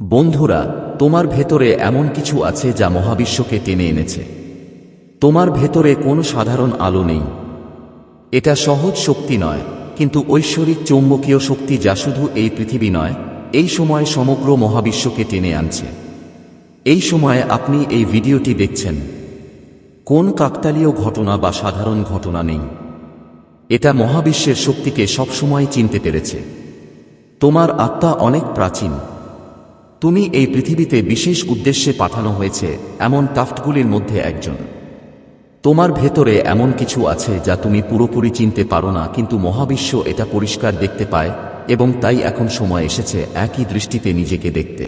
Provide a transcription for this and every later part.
বন্ধুরা, তোমার ভেতরে এমন কিছু আছে যা মহাবিশ্বকে টেনে এনেছে। তোমার ভেতরে কোনো সাধারণ আলো নেই। এটা সহজ শক্তি নয়, কিন্তু ঐশ্বরিক চৌম্বকীয় শক্তি যা শুধু এই পৃথিবী নয়, এই সময় সমগ্র মহাবিশ্বকে টেনে আনছে। এই সময়ে আপনি এই ভিডিওটি দেখছেন। কোন কাকতালীয় ঘটনা বা সাধারণ ঘটনা নেই। এটা মহাবিশ্বের শক্তিকে সবসময় চিনতে পেরেছে। তোমার আত্মা অনেক প্রাচীন। তুমি এই পৃথিবীতে বিশেষ উদ্দেশ্যে পাঠানো হয়েছে এমন টাফটগুলির মধ্যে একজন। তোমার ভেতরে এমন কিছু আছে যা তুমি পুরোপুরি চিনতে পারো না, কিন্তু মহাবিশ্ব এটা পরিষ্কার দেখতে পায় এবং তাই এখন সময় এসেছে একই দৃষ্টিতে নিজেকে দেখতে।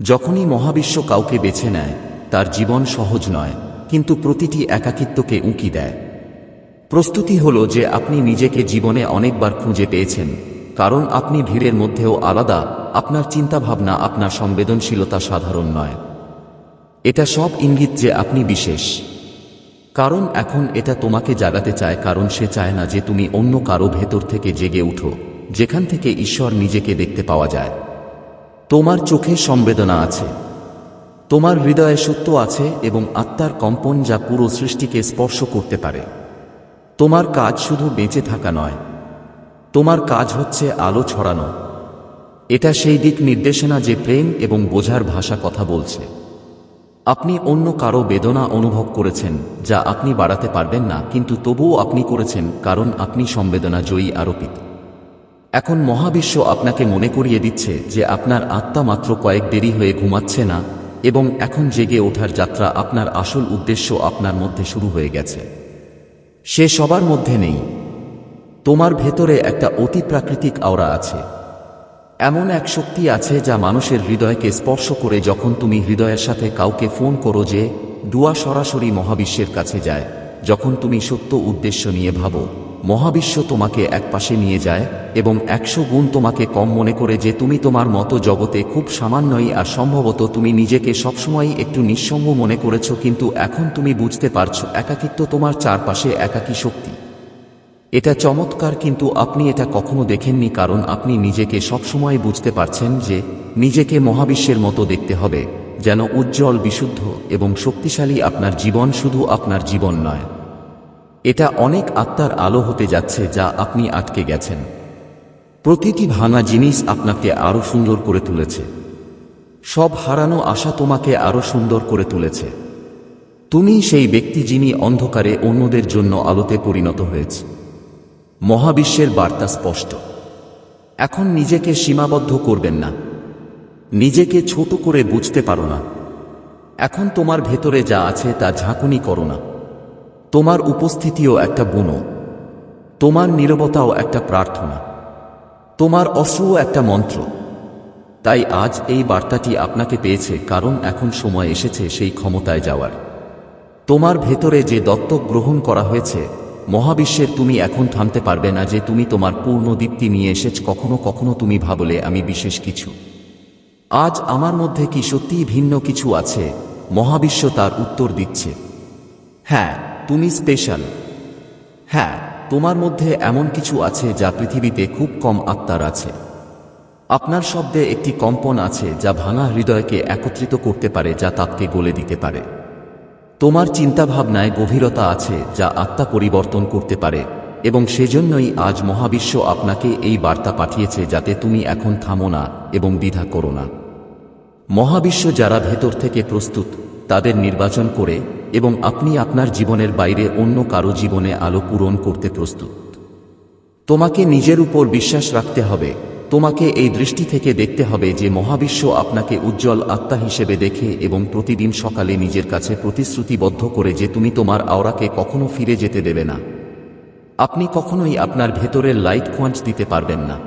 যখনই মহাবিশ্ব কাউকে বেছে নেয়, তার জীবন সহজ নয়, কিন্তু প্রতিটি একাকিত্বকে উঁকি দেয়। প্রস্তুতি হল যে আপনি নিজেকে জীবনে অনেকবার খুঁজে পেয়েছেন কারণ আপনি ভিড়ের মধ্যেও আলাদা, আপনার চিন্তাভাবনা, আপনার সংবেদনশীলতা সাধারণ নয়। এটা সব ইঙ্গিত যে আপনি বিশেষ। কারণ এখন এটা তোমাকে জাগাতে চায়, কারণ সে চায় না যে তুমি অন্য কারও ভেতর থেকে জেগে উঠো, যেখান থেকে ঈশ্বর নিজেকে দেখতে পাওয়া যায়। তোমার চোখে সংবেদনা আছে। তোমার হৃদয়ে সত্য আছে এবং আত্মার কম্পন যা পুরো সৃষ্টিকে স্পর্শ করতে পারে। তোমার কাজ শুধু বেঁচে থাকা নয় তোমার কাজ হচ্ছে আলো ছড়ানো। এটা সেই দিক নির্দেশনা যে প্রেম এবং বোঝার ভাষা কথা বলছে। আপনি অন্য কারও বেদনা অনুভব করেছেন, যা আপনি বাড়াতে পারবেন না, কিন্তু তবুও আপনি করেছেন, কারণ আপনি সংবেদনা জয়ী আরোপিত। এখন মহাবিশ্ব আপনাকে মনে করিয়ে দিচ্ছে যে আপনার আত্মা মাত্র কয়েক দেরি হয়ে ঘুমাচ্ছে না, এবং এখন জেগে ওঠার যাত্রা আপনার আসল উদ্দেশ্য আপনার মধ্যে শুরু হয়ে গেছে। সে সবার মধ্যে নেই। তোমার ভেতরে একটা অতি প্রাকৃতিক আওরা আছে। এমন এক শক্তি আছে যা মানুষের হৃদয়কে স্পর্শ করে যখন তুমি হৃদয়ের সাথে কাউকে ফোন করো যে, দুয়া সরাসরি মহাবিশ্বের কাছে যায়। যখন তুমি সত্য উদ্দেশ্য নিয়ে ভাবো, মহাবিশ্ব তোমাকে একপাশে নিয়ে যায় এবং একশো গুণ তোমাকে কম মনে করে যে তুমি তোমার মতো জগতে খুব সামান্যই আর সম্ভবত তুমি নিজেকে সবসময়ই একটু নিঃসঙ্গ মনে করেছ কিন্তু এখন তুমি বুঝতে পারছ একাকিত্ব তোমার চারপাশে একাকী শক্তি। এটা চমৎকার কিন্তু আপনি এটা কখনো দেখেননি কারণ আপনি নিজেকে সবসময় বুঝতে পারছেন যে নিজেকে মহাবিশ্বের মতো দেখতে হবে, যেন উজ্জ্বল, বিশুদ্ধ এবং শক্তিশালী আপনার জীবন শুধু আপনার জীবন নয়। এটা অনেক আত্মার আলো হতে যাচ্ছে যা আপনি আটকে গেছেন। প্রতিটি ভাঙা জিনিস আপনাকে আরও সুন্দর করে তুলেছে। সব হারানো আশা তোমাকে আরও সুন্দর করে তুলেছে। তুমি সেই ব্যক্তি যিনি অন্ধকারে অন্যদের জন্য আলোতে পরিণত হয়েছে। মহাবিশ্বের বার্তা স্পষ্ট। এখন নিজেকে সীমাবদ্ধ করবেন না। নিজেকে ছোট করে বুঝতে পারো না। এখন তোমার ভেতরে যা আছে তা ঝাঁকুনি করো না। তোমার উপস্থিতিও একটা বুনো। তোমার নীরবতাও একটা প্রার্থনা। তোমার অশ্রুও একটা মন্ত্র। তাই আজ এই বার্তাটি আপনাকে পেয়েছে কারণ এখন সময় এসেছে সেই ক্ষমতায় যাওয়ার। তোমার ভেতরে যে দত্তক গ্রহণ করা হয়েছে মহাবিশ্বের তুমি এখন থামতে পারবে না যে তুমি তোমার পূর্ণ দীপ্তি নিয়ে এসেছ, কখনো কখনো তুমি ভাবলে, আমি বিশেষ কিছু। আজ আমার মধ্যে কি সত্যিই ভিন্ন কিছু আছে? মহাবিশ্ব তার উত্তর দিচ্ছে। হ্যাঁ তুমি স্পেশাল হ্যাঁ তোমার মধ্যে এমন কিছু আছে যা পৃথিবীতে খুব কম আত্মার আছে। আপনার শব্দে একটি কম্পন আছে যা ভাঙা হৃদয়কে একত্রিত করতে পারে, যা তাকে গলে দিতে পারে। তোমার চিন্তাভাবনায় গভীরতা আছে যা আত্মা পরিবর্তন করতে পারে, এবং সেজন্যই আজ মহাবিশ্ব আপনাকে এই বার্তা পাঠিয়েছে যাতে তুমি এখন থামো না এবং দ্বিধা করো না। মহাবিশ্ব যারা ভেতর থেকে প্রস্তুত, তাদের নির্বাচন করে এবং আপনি আপনার জীবনের বাইরে অন্য কারও জীবনে আলো পূরণ করতে প্রস্তুত। তোমাকে নিজের উপর বিশ্বাস রাখতে হবে তোমাকে এই দৃষ্টি থেকে দেখতে হবে যে মহাবিশ্ব আপনাকে উজ্জ্বল আত্মা হিসেবে দেখে এবং প্রতিদিন সকালে নিজের কাছে প্রতিশ্রুতিবদ্ধ করে যে তুমি তোমার আওরাকে কখনো ফিরে যেতে দেবে না। আপনি কখনোই আপনার ভেতরের লাইট কোয়াঞ্চ দিতে পারবেন না।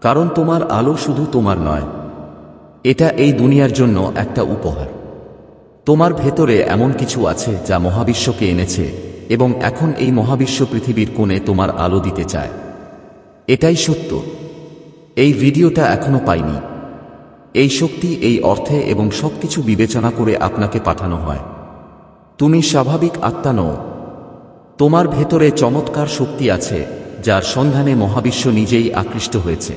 কারণ তোমার আলো শুধু তোমার নয়। এটা এই দুনিয়ার জন্য একটা উপহার। তোমার ভেতরে এমন কিছু আছে যা মহাবিশ্বকে এনেছে এবং এখন এই মহাবিশ্ব পৃথিবীর কোণে তোমার আলো দিতে চায়। এটাই সত্য। এই ভিডিওটা এখনও পাইনি। এই শক্তি, এই অর্থে এবং সবকিছু বিবেচনা করে আপনাকে পাঠানো হয়। তুমি স্বাভাবিক আত্মা নও। তোমার ভেতরে চমৎকার শক্তি আছে, যার সন্ধানে মহাবিশ্ব নিজেই আকৃষ্ট হয়েছে।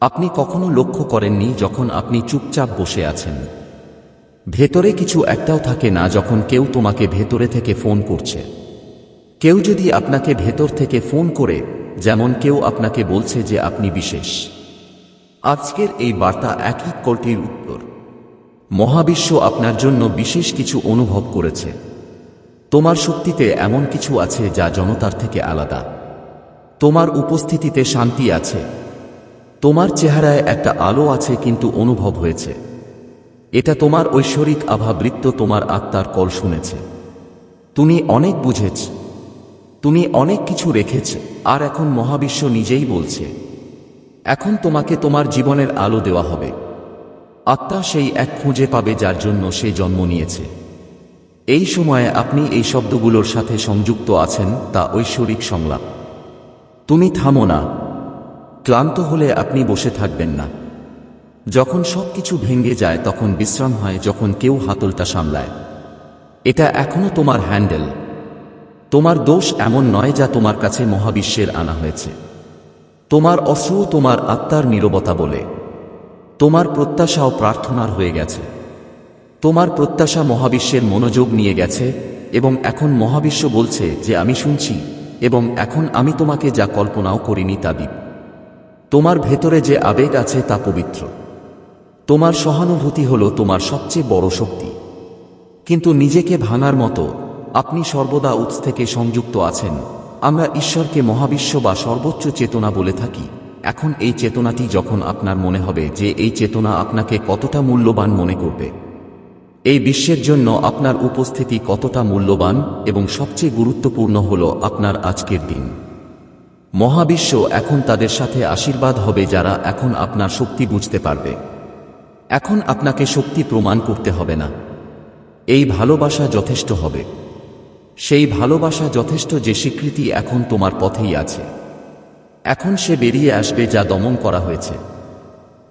আপনি কখনো লক্ষ্য করেননি যখন আপনি চুপচাপ বসে আছেন। ভেতরে কিছু একটাও থাকে না যখন কেউ তোমাকে ভেতরে থেকে ফোন করছে। কেউ যদি আপনাকে ভেতর থেকে ফোন করে যেমন কেউ আপনাকে বলছে যে আপনি বিশেষ। আজকের এই বার্তা একই কলটির উত্তর। মহাবিশ্ব আপনার জন্য বিশেষ কিছু অনুভব করেছে। তোমার শক্তিতে এমন কিছু আছে যা জনতার থেকে আলাদা। তোমার উপস্থিতিতে শান্তি আছে। তোমার চেহারায় একটা আলো আছে কিন্তু অনুভব হয়েছে। এটা তোমার ঐশ্বরিক আভাবৃত্ত তোমার আত্মার কল শুনেছে। তুমি অনেক বুঝেছ। তুমি অনেক কিছু রেখেছ, আর এখন মহাবিশ্ব নিজেই বলছে, এখন তোমাকে তোমার জীবনের আলো দেওয়া হবে। আত্মা সেই এক খুঁজে পাবে যার জন্য সে জন্ম নিয়েছে। এই সময়ে আপনি এই শব্দগুলোর সাথে সংযুক্ত আছেন, তা ঐশ্বরিক সংলাপ। তুমি থামো না। ক্লান্ত হলে আপনি বসে থাকবেন না। যখন সবকিছু ভেঙে যায়, তখন বিশ্রাম হয়, যখন কেউ হাতলটা সামলায়। এটা এখনও তোমার হ্যান্ডেল। তোমার দোষ এমন নয় যা তোমার কাছে মহাবিশ্বের আনা হয়েছে। তোমার অশ্রু তোমার আত্মার নীরবতা বলে। তোমার প্রত্যাশাও প্রার্থনার হয়ে গেছে। তোমার প্রত্যাশা মহাবিশ্বের মনোযোগ নিয়ে গেছে এবং এখন মহাবিশ্ব বলছে যে আমি শুনছি এবং এখন আমি তোমাকে যা কল্পনাও করিনি তা দিব তোমার ভেতরে যে আবেগ আছে তা পবিত্র। তোমার সহানুভূতি হল তোমার সবচেয়ে বড় শক্তি। কিন্তু নিজেকে ভাঙার মতো আপনি সর্বদা উৎস থেকে সংযুক্ত আছেন। আমরা ঈশ্বরকে মহাবিশ্ব বা সর্বোচ্চ চেতনা বলে থাকি। এখন এই চেতনাটি যখন আপনার মনে হবে যে এই চেতনা আপনাকে কতটা মূল্যবান মনে করবে। এই বিশ্বের জন্য আপনার উপস্থিতি কতটা মূল্যবান এবং সবচেয়ে গুরুত্বপূর্ণ হল আপনার আজকের দিন। মহাবিশ্ব এখন তাদের সাথে আশীর্বাদ হবে যারা এখন আপনার শক্তি বুঝতে পারবে। এখন আপনাকে শক্তি প্রমাণ করতে হবে না। এই ভালোবাসা যথেষ্ট হবে। সেই ভালোবাসা যথেষ্ট যে স্বীকৃতি এখন তোমার পথেই আছে। এখন সে বেরিয়ে আসবে যা দমন করা হয়েছে।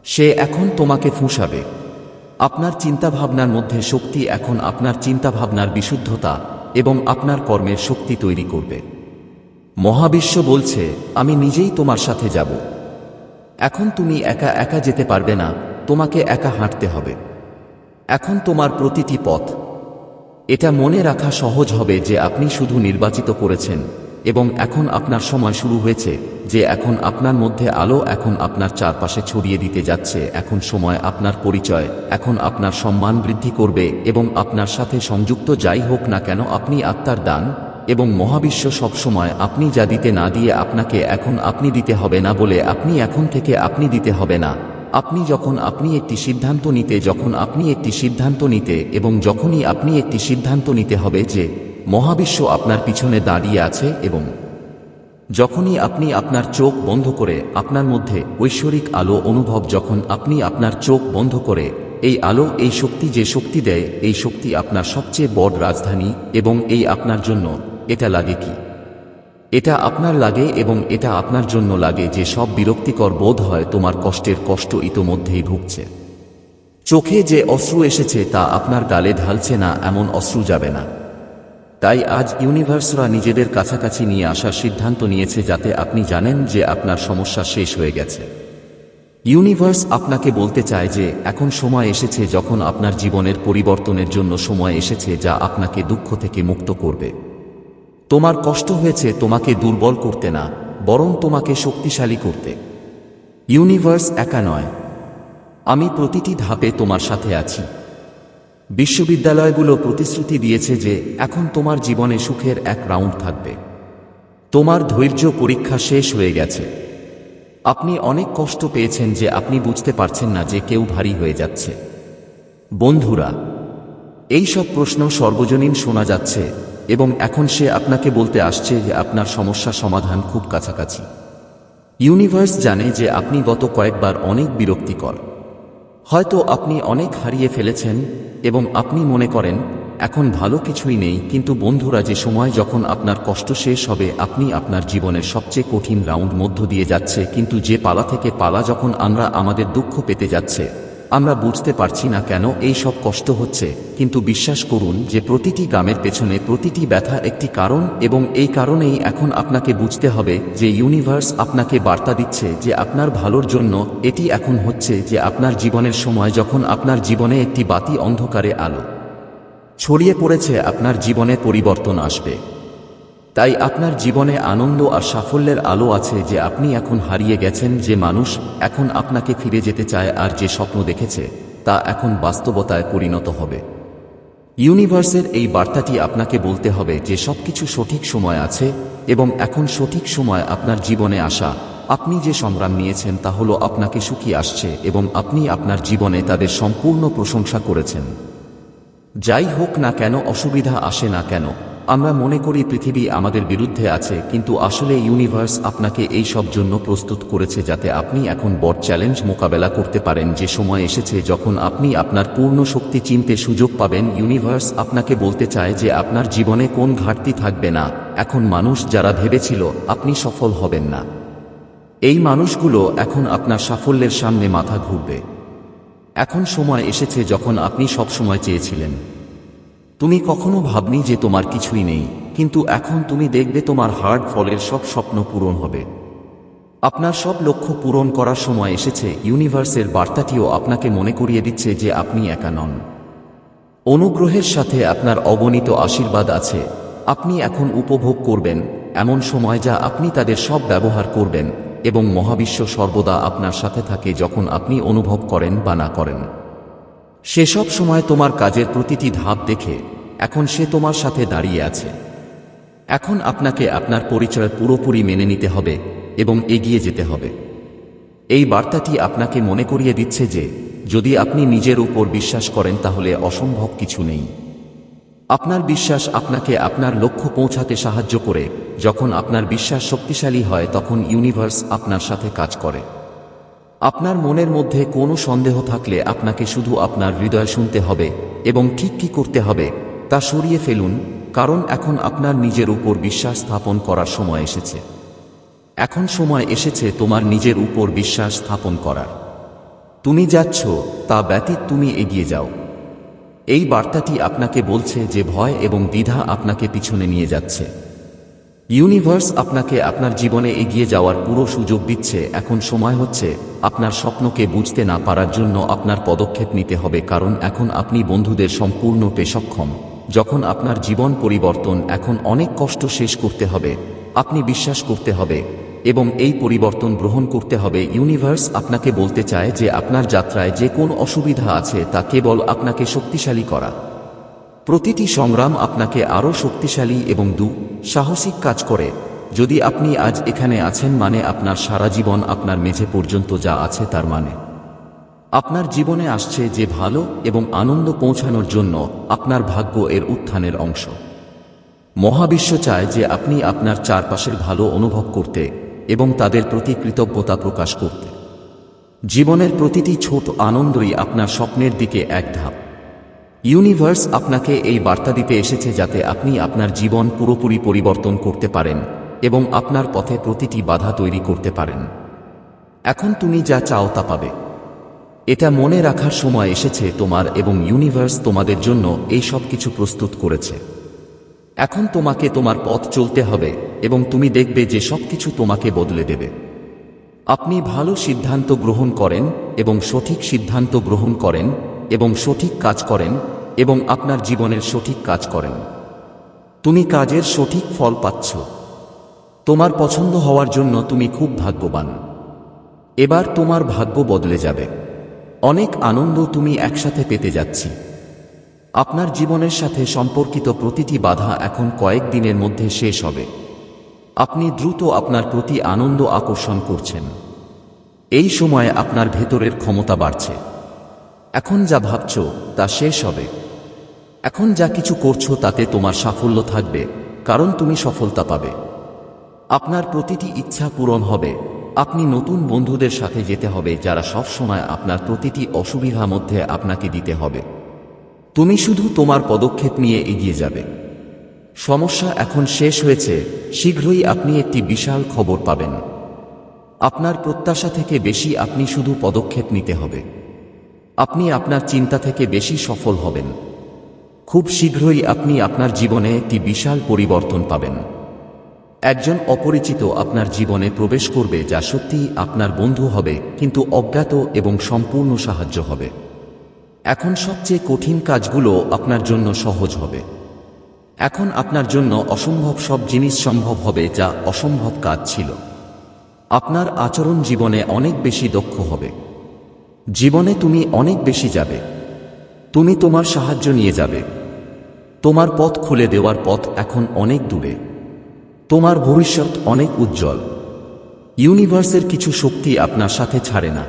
সে এখন তোমাকে ফুঁসাবে। আপনার চিন্তাভাবনার মধ্যে শক্তি এখন আপনার চিন্তাভাবনার বিশুদ্ধতা এবং আপনার কর্মের শক্তি তৈরি করবে। মহাবিশ্ব বলছে, আমি নিজেই তোমার সাথে যাব। এখন তুমি একা একা যেতে পারবে না, তোমাকে একা হাঁটতে হবে। এখন তোমার প্রতিটি পথ এটা মনে রাখা সহজ হবে যে আপনি শুধু নির্বাচিত করেছেন, এবং এখন আপনার সময় শুরু হয়েছে, যে এখন আপনার মধ্যে আলো এখন আপনার চারপাশে ছড়িয়ে দিতে যাচ্ছে, এখন সময় আপনার পরিচয়, এখন আপনার সম্মান বৃদ্ধি করবে, এবং আপনার সাথে সংযুক্ত যাই হোক না কেন আপনি আত্মার দান, এবং মহাবিশ্ব সবসময় আপনি যা দিতে না দিয়ে আপনাকে এখন আপনি দিতে হবে না বলে আপনি এখন থেকে আপনি দিতে হবে না। আপনি যখন আপনি একটি সিদ্ধান্ত নিতে, যখন আপনি একটি সিদ্ধান্ত নিতে এবং যখনই আপনি একটি সিদ্ধান্ত নিতে হবে যে মহাবিশ্ব আপনার পিছনে দাঁড়িয়ে আছে এবং যখনই আপনি আপনার চোখ বন্ধ করে আপনার মধ্যে ঐশ্বরিক আলো অনুভব, যখন আপনি আপনার চোখ বন্ধ করে এই আলো, এই শক্তি যে শক্তি দেয়, এই শক্তি আপনার সবচেয়ে বড় রাজধানী এবং এই আপনার জন্য এটা লাগে কি? এটা আপনার লাগে এবং এটা আপনার জন্য লাগে যে সব বিরক্তিকর বোধ হয় তোমার কষ্টের কষ্ট ইতোমধ্যেই ভুগছে। চোখে যে অশ্রু এসেছে তা আপনার গালে ঢালছে না, এমন অশ্রু যাবে না। তাই আজ ইউনিভার্সরা নিজেদের কাছাকাছি নিয়ে আসার সিদ্ধান্ত নিয়েছে যাতে আপনি জানেন যে আপনার সমস্যা শেষ হয়ে গেছে। ইউনিভার্স আপনাকে বলতে চায় যে, এখন সময় এসেছে যখন আপনার জীবনের পরিবর্তনের জন্য সময় এসেছে যা আপনাকে দুঃখ থেকে মুক্ত করবে। তোমার কষ্ট হয়েছে তোমাকে দুর্বল করতে না, বরং তোমাকে শক্তিশালী করতে। ইউনিভার্স একা নয়। আমি প্রতিটি ধাপে তোমার সাথে আছি। বিশ্ববিদ্যালয়গুলো প্রতিশ্রুতি দিয়েছে যে এখন তোমার জীবনে সুখের এক রাউন্ড থাকবে। তোমার ধৈর্য পরীক্ষা শেষ হয়ে গেছে। আপনি অনেক কষ্ট পেয়েছেন যে আপনি বুঝতে পারছেন না যে কেউ ভারী হয়ে যাচ্ছে। বন্ধুরা, এই সব প্রশ্ন সর্বজনীন শোনা যাচ্ছে। এবং এখন সে আপনাকে বলতে আসছে যে আপনার সমস্যা সমাধান খুব কাছাকাছি। ইউনিভার্স জানে যে আপনি গত কয়েকবার অনেক বিরক্তিকর। হয়তো আপনি অনেক হারিয়ে ফেলেছেন এবং আপনি মনে করেন, এখন ভালো কিছুই নেই, কিন্তু বন্ধুরা যে সময় যখন আপনার কষ্ট শেষ হবে, আপনি আপনার জীবনের সবচেয়ে কঠিন রাউন্ড মধ্য দিয়ে যাচ্ছে, কিন্তু যে পালা থেকে পালা যখন আমরা আমাদের দুঃখ পেতে যাচ্ছে আমরা বুঝতে পারছি না কেন এই সব কষ্ট হচ্ছে, কিন্তু বিশ্বাস করুন যে প্রতিটি গ্রামের পেছনে প্রতিটি ব্যথা একটি কারণ এবং এই কারণেই এখন আপনাকে বুঝতে হবে যে ইউনিভার্স আপনাকে বার্তা দিচ্ছে যে আপনার ভালোর জন্য এটি এখন হচ্ছে যে আপনার জীবনের সময় যখন আপনার জীবনে একটি বাতি অন্ধকারে আলো ছড়িয়ে পড়েছে, আপনার জীবনে পরিবর্তন আসবে। তাই আপনার জীবনে আনন্দ আর সাফল্যের আলো আছে যে আপনি এখন হারিয়ে গেছেন যে মানুষ এখন আপনাকে ফিরে যেতে চায় আর যে স্বপ্ন দেখেছে, তা এখন বাস্তবতায় পরিণত হবে। ইউনিভার্সের এই বার্তাটি আপনাকে বলতে হবে যে সবকিছু সঠিক সময় আছে এবং এখন সঠিক সময় আপনার জীবনে আসা। আপনি যে সংগ্রাম নিয়েছেন তা হলো আপনাকে সুখী আসছে এবং আপনি আপনার জীবনে তাদের সম্পূর্ণ প্রশংসা করেছেন। যাই হোক না কেন, অসুবিধা আসে না কেন। আমরা মনে করি পৃথিবী আমাদের বিরুদ্ধে আছে, কিন্তু আসলে ইউনিভার্স আপনাকে এই সব জন্য প্রস্তুত করেছে যাতে আপনি এখন বড় চ্যালেঞ্জ মোকাবেলা করতে পারেন যে সময় এসেছে যখন আপনি আপনার পূর্ণ শক্তি চিনতে সুযোগ পাবেন। ইউনিভার্স আপনাকে বলতে চায় যে আপনার জীবনে কোন ঘাটতি থাকবে না। এখন মানুষ যারা ভেবেছিল, আপনি সফল হবেন না। এই মানুষগুলো এখন আপনার সাফল্যের সামনে মাথা ঘুরবে। এখন সময় এসেছে যখন আপনি সব সময় চেয়েছিলেন। তুমি কখনো ভাবনি যে তোমার কিছুই নেই, কিন্তু এখন তুমি দেখবে তোমার হার্ড ফলের সব স্বপ্ন পূরণ হবে। আপনার সব লক্ষ্য পূরণ করার সময় এসেছে, ইউনিভার্সের বার্তাটিও আপনাকে মনে করিয়ে দিচ্ছে যে আপনি একা নন। অনুগ্রহের সাথে আপনার অগণিত আশীর্বাদ আছে। আপনি এখন উপভোগ করবেন, এমন সময় যা আপনি তাদের সব ব্যবহার করবেন, এবং মহাবিশ্ব সর্বদা আপনার সাথে থাকে যখন আপনি অনুভব করেন বা না করেন। সেসব সময় তোমার কাজের প্রতিটি ধাপ দেখে এখন সে তোমার সাথে দাঁড়িয়ে আছে। এখন আপনাকে আপনার পরিচয় পুরোপুরি মেনে নিতে হবে এবং এগিয়ে যেতে হবে। এই বার্তাটি আপনাকে মনে করিয়ে দিচ্ছে যে, যদি আপনি নিজের উপর বিশ্বাস করেন তাহলে অসম্ভব কিছু নেই। আপনার বিশ্বাস আপনাকে আপনার লক্ষ্য পৌঁছাতে সাহায্য করে। যখন আপনার বিশ্বাস শক্তিশালী হয়, তখন ইউনিভার্স আপনার সাথে কাজ করে। আপনার মনের মধ্যে কোনো সন্দেহ থাকলে আপনাকে শুধু আপনার হৃদয় শুনতে হবে এবং ঠিক কি করতে হবে তা সরিয়ে ফেলুন, কারণ এখন আপনার নিজের উপর বিশ্বাস স্থাপন করার সময় এসেছে। এখন সময় এসেছে তোমার নিজের উপর বিশ্বাস স্থাপন করার। তুমি যাচ্ছ, তা ব্যতীত তুমি এগিয়ে যাও। এই বার্তাটি আপনাকে বলছে যে ভয় এবং দ্বিধা আপনাকে পিছনে নিয়ে যাচ্ছে। ইউনিভার্স আপনাকে আপনার জীবনে এগিয়ে যাওয়ার পুরো সুযোগ দিচ্ছে। এখন সময় হচ্ছে আপনার স্বপ্নকে বুঝতে না পারার জন্য আপনার পদক্ষেপ নিতে হবে কারণ এখন আপনি বন্ধুদের সম্পূর্ণ সক্ষম। যখন আপনার জীবন পরিবর্তন, এখন অনেক কষ্ট শেষ করতে হবে। আপনি বিশ্বাস করতে হবে এবং এই পরিবর্তন গ্রহণ করতে হবে। ইউনিভার্স আপনাকে বলতে চায় যে আপনার যাত্রায় যে কোন অসুবিধা আছে তা কেবল আপনাকে শক্তিশালী করা। প্রতিটি সংগ্রাম আপনাকে আরও শক্তিশালী এবং দু, সাহসিক কাজ করে। যদি আপনি আজ এখানে আছেন মানে আপনার সারা জীবন আপনার মেঝে পর্যন্ত যা আছে তার মানে। আপনার জীবনে আসছে যে ভালো এবং আনন্দ পৌঁছানোর জন্য আপনার ভাগ্য এর উত্থানের অংশ। মহাবিশ্ব চায় যে আপনি আপনার চারপাশের ভালো অনুভব করতে এবং তাদের প্রতি কৃতজ্ঞতা প্রকাশ করতে। জীবনের প্রতিটি ছোট আনন্দই আপনার স্বপ্নের দিকে এক ধাপ। ইউনিভার্স আপনাকে এই বার্তা দিতে এসেছে যাতে আপনি আপনার জীবন পুরোপুরি পরিবর্তন করতে পারেন এবং আপনার পথে প্রতিটি বাধা তৈরি করতে পারেন। এখন তুমি যা চাও তা পাবে। এটা মনে রাখার সময় এসেছে তোমার এবং ইউনিভার্স তোমাদের জন্য এই সব কিছু প্রস্তুত করেছে। এখন তোমাকে তোমার পথ চলতে হবে এবং তুমি দেখবে যে সবকিছু তোমাকে বদলে দেবে। আপনি ভালো সিদ্ধান্ত গ্রহণ করেন এবং সঠিক সিদ্ধান্ত গ্রহণ করেন এবং সঠিক কাজ করেন এবং আপনার জীবনের সঠিক কাজ করেন। তুমি কাজের সঠিক ফল পাচ্ছ। তোমার পছন্দ হওয়ার জন্য তুমি খুব ভাগ্যবান। এবার তোমার ভাগ্য বদলে যাবে। অনেক আনন্দ তুমি একসাথে পেতে যাচ্ছি। আপনার জীবনের সাথে সম্পর্কিত প্রতিটি বাধা এখন কয়েক দিনের মধ্যে শেষ হবে। আপনি দ্রুত আপনার প্রতি আনন্দ আকর্ষণ করছেন। এই সময়ে আপনার ভেতরের ক্ষমতা বাড়ছে। এখন যা ভাবছ, তা শেষ হবে। এখন যা কিছু করছ, তাতে তোমার সাফল্য থাকবে, কারণ তুমি সফলতা পাবে। আপনার প্রতিটি ইচ্ছা পূরণ হবে। আপনি নতুন বন্ধুদের সাথে যেতে হবে, যারা সব সময় আপনার প্রতিটি অসুবিধা মধ্যে আপনাকে দিতে হবে। তুমি শুধু তোমার পদক্ষেপ নিয়ে এগিয়ে যাবে। সমস্যা এখন শেষ হয়েছে, শীঘ্রই আপনি একটি বিশাল খবর পাবেন। আপনার প্রত্যাশা থেকে বেশি আপনি শুধু পদক্ষেপ নিতে হবে। আপনি আপনার চিন্তা থেকে বেশি সফল হবেন। খুব শীঘ্রই আপনি আপনার জীবনে একটি বিশাল পরিবর্তন পাবেন। একজন অপরিচিত আপনার জীবনে প্রবেশ করবে যা সত্যিই আপনার বন্ধু হবে, কিন্তু অজ্ঞাত এবং সম্পূর্ণ সাহায্য হবে। এখন সবচেয়ে কঠিন কাজগুলো আপনার জন্য সহজ হবে। এখন আপনার জন্য অসম্ভব সব জিনিস সম্ভব হবে যা অসম্ভব কাজ ছিল। আপনার আচরণ জীবনে অনেক বেশি দক্ষ হবে। জীবনে তুমি অনেক বেশি যাবে। তুমি তোমার সাহায্য নিয়ে যাবে। তোমার পথ খুলে দেওয়ার পথ এখন অনেক দূরে। তোমার ভবিষ্যৎ অনেক উজ্জ্বল। ইউনিভার্সের কিছু শক্তি আপনার সাথে ছাড়ে না।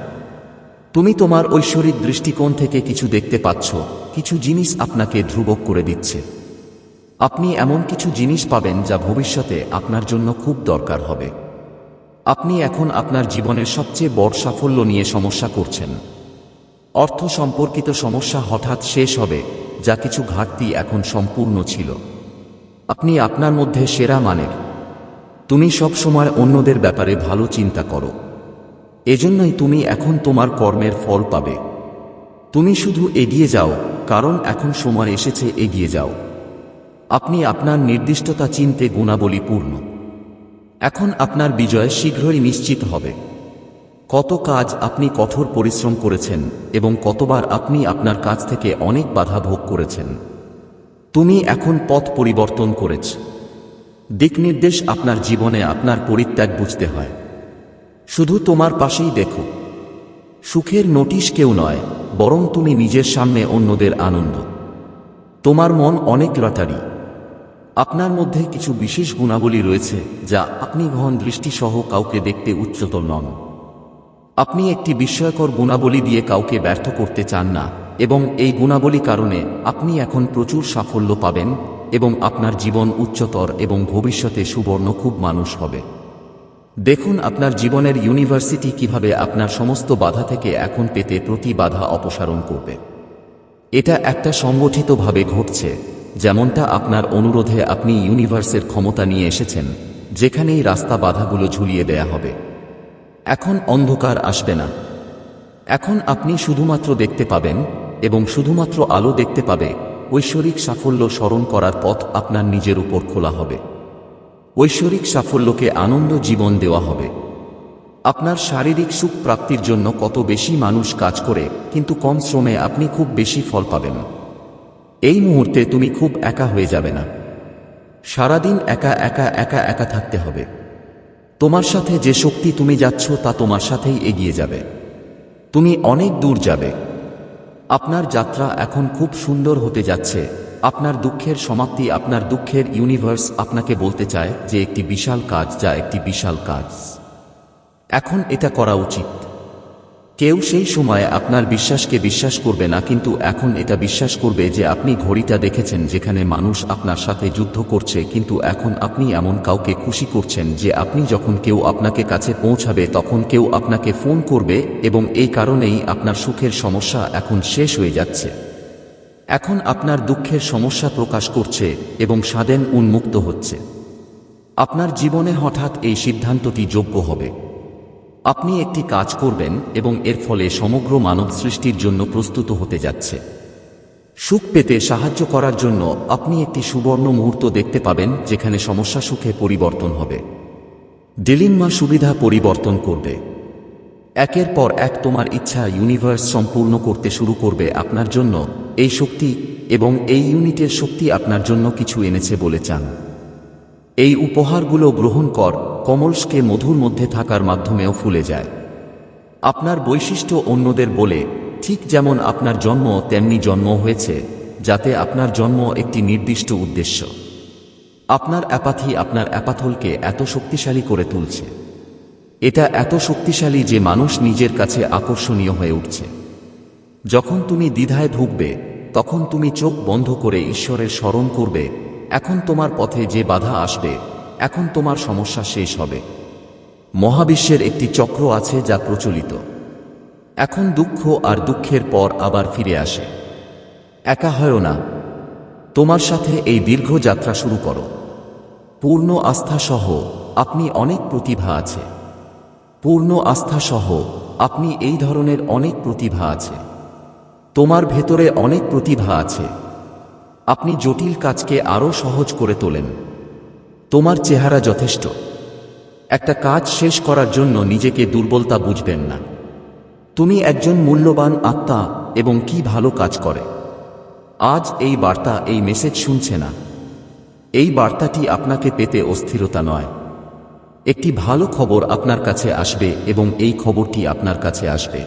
তুমি তোমার ঐশ্বরিক দৃষ্টিকোণ থেকে কিছু দেখতে পাচ্ছ, কিছু জিনিস আপনাকে ধ্রুবক করে দিচ্ছে। আপনি এমন কিছু জিনিস পাবেন যা ভবিষ্যতে আপনার জন্য খুব দরকার হবে। আপনি এখন আপনার জীবনের সবচেয়ে বড় সাফল্য নিয়ে সমস্যা করছেন। অর্থ সম্পর্কিত সমস্যা হঠাৎ শেষ হবে, যা কিছু ঘাটতি এখন সম্পূর্ণ ছিল। আপনি আপনার মধ্যে সেরা মানের। তুমি সব সময় অন্যদের ব্যাপারে ভালো চিন্তা করো। এজন্যই তুমি এখন তোমার কর্মের ফল পাবে। তুমি শুধু এগিয়ে যাও, কারণ এখন সময় এসেছে, এগিয়ে যাও। আপনি আপনার নির্দিষ্টতা চিনতে গুণাবলী পূর্ণ এখন আপনার বিজয় শীঘ্রই নিশ্চিত হবে। কত কাজ আপনি কঠোর পরিশ্রম করেছেন এবং কতবার আপনি আপনার কাজ থেকে অনেক বাধা ভোগ করেছেন। তুমি এখন পথ পরিবর্তন করেছ। দিক নির্দেশ আপনার জীবনে আপনার পরিত্যাগ বুঝতে হয়। শুধু তোমার পাশেই দেখো। সুখের নোটিশ কেউ নয়, বরং তুমি নিজের সামনে অন্যদের আনন্দ। তোমার মন অনেক লটারি। আপনার মধ্যে কিছু বিশেষ গুণাবলী রয়েছে যা আপনি ঘন দৃষ্টিসহ কাউকে দেখতে উচ্চতর নন। আপনি একটি বিস্ময়কর গুণাবলী দিয়ে কাউকে ব্যর্থ করতে চান না, এবং এই গুণাবলী কারণে আপনি এখন প্রচুর সাফল্য পাবেন এবং আপনার জীবন উচ্চতর এবং ভবিষ্যতে সুবর্ণ খুব মানুষ হবে। দেখুন আপনার জীবনের ইউনিভার্সিটি কীভাবে আপনার সমস্ত বাধা থেকে এখন পেতে প্রতি বাধা অপসারণ করবে। এটা একটা সংগঠিতভাবে ঘটছে। যেমনটা আপনার অনুরোধে আপনি ইউনিভার্সের ক্ষমতা নিয়ে এসেছেন, যেখানেই রাস্তা বাধাগুলো ঝুলিয়ে দেয়া হবে। এখন অন্ধকার আসবে না। এখন আপনি শুধুমাত্র দেখতে পাবেন এবং শুধুমাত্র আলো দেখতে পাবে ঐশ্বরিক সাফল্য স্মরণ করার পথ আপনার নিজের উপর খোলা হবে। ঐশ্বরিক সাফল্যকে আনন্দ জীবন দেওয়া হবে। আপনার শারীরিক সুখ প্রাপ্তির জন্য কত বেশি মানুষ কাজ করে, কিন্তু কম শ্রমে আপনি খুব বেশি ফল পাবেন। এই মুহূর্তে তুমি খুব একা হয়ে যাবে না। সারাদিন একা একা একা একা থাকতে হবে। তোমার সাথে যে শক্তি তুমি যাচ্ছ তা তোমার সাথেই এগিয়ে যাবে। তুমি অনেক দূর যাবে। আপনার যাত্রা এখন খুব সুন্দর হতে যাচ্ছে। আপনার দুঃখের সমাপ্তি, আপনার দুঃখের ইউনিভার্স আপনাকে বলতে চায় যে একটি বিশাল কাজ যা একটি বিশাল কাজ। এখন এটা করা উচিত। কেউ সেই সময় আপনার বিশ্বাসকে বিশ্বাস করবে না, কিন্তু এখন এটা বিশ্বাস করবে যে আপনি ঘড়িটা দেখেছেন যেখানে মানুষ আপনার সাথে যুদ্ধ করছে, কিন্তু এখন আপনি এমন কাউকে খুশি করছেন যে আপনি যখন কেউ আপনাকে কাছে পৌঁছাবে তখন কেউ আপনাকে ফোন করবে এবং এই কারণেই আপনার সুখের সমস্যা এখন শেষ হয়ে যাচ্ছে। এখন আপনার দুঃখের সমস্যা প্রকাশ করছে এবং স্বাদেন উন্মুক্ত হচ্ছে। আপনার জীবনে হঠাৎ এই সিদ্ধান্তটি যোগ্য হবে। আপনি একটি কাজ করবেন এবং এর ফলে সমগ্র মানব সৃষ্টির জন্য প্রস্তুত হতে যাচ্ছে। সুখ পেতে সাহায্য করার জন্য আপনি একটি সুবর্ণ মুহূর্ত দেখতে পাবেন, যেখানে সমস্যা সুখে পরিবর্তন হবে। ডিলিম্মা সুবিধা পরিবর্তন করবে। একের পর এক তোমার ইচ্ছা ইউনিভার্স সম্পূর্ণ করতে শুরু করবে আপনার জন্য, এই শক্তি এবং এই ইউনিটের শক্তি আপনার জন্য কিছু এনেছে বলে চান। এই উপহারগুলো গ্রহণ কর কমলসকে মধুর মধ্যে থাকার মাধ্যমেও ফুলে যায়। আপনার বৈশিষ্ট্য অন্যদের বলে, ঠিক যেমন আপনার জন্ম তেমনি জন্ম হয়েছে, যাতে আপনার জন্ম একটি নির্দিষ্ট উদ্দেশ্য। আপনার অ্যাপাথি আপনার অ্যাপাথলকে এত শক্তিশালী করে তুলছে। এটা এত শক্তিশালী যে মানুষ নিজের কাছে আকর্ষণীয় হয়ে উঠছে। যখন তুমি দ্বিধায় ঢুকবে তখন তুমি চোখ বন্ধ করে ঈশ্বরের স্মরণ করবে, এখন তোমার পথে যে বাধা আসবে এখন তোমার সমস্যা শেষ হবে। মহাবিশ্বের একটি চক্র আছে যা প্রচলিত। এখন দুঃখ আর দুঃখের পর আবার ফিরে আসে। একা হয় না। তোমার সাথে এই দীর্ঘ যাত্রা শুরু করো। পূর্ণ আস্থা সহ আপনি অনেক প্রতিভা আছে। পূর্ণ আস্থা সহ আপনি এই ধরনের অনেক প্রতিভা আছে। তোমার ভেতরে অনেক প্রতিভা আছে। আপনি জটিল কাজকে আরও সহজ করে তোলেন। তোমার চেহারা যথেষ্ট। একটা কাজ শেষ করার জন্য নিজেকে দুর্বলতা বুঝবেন না। তুমি একজন মূল্যবান আত্মা এবং কি ভালো কাজ করে। আজ এই বার্তা, এই মেসেজ শুনছে না। এই বার্তাটি আপনাকে পেতে অস্থিরতা নয়। একটি ভালো খবর আপনার কাছে আসবে এবং এই খবরটি আপনার কাছে আসবে।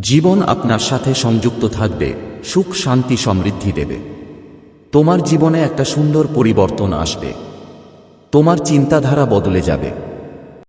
জীবন আপনার সাথে সংযুক্ত থাকবে, সুখ, শান্তি, সমৃদ্ধি দেবে। তোমার জীবনে একটা সুন্দর পরিবর্তন আসবে। তোমার চিন্তাধারা বদলে যাবে।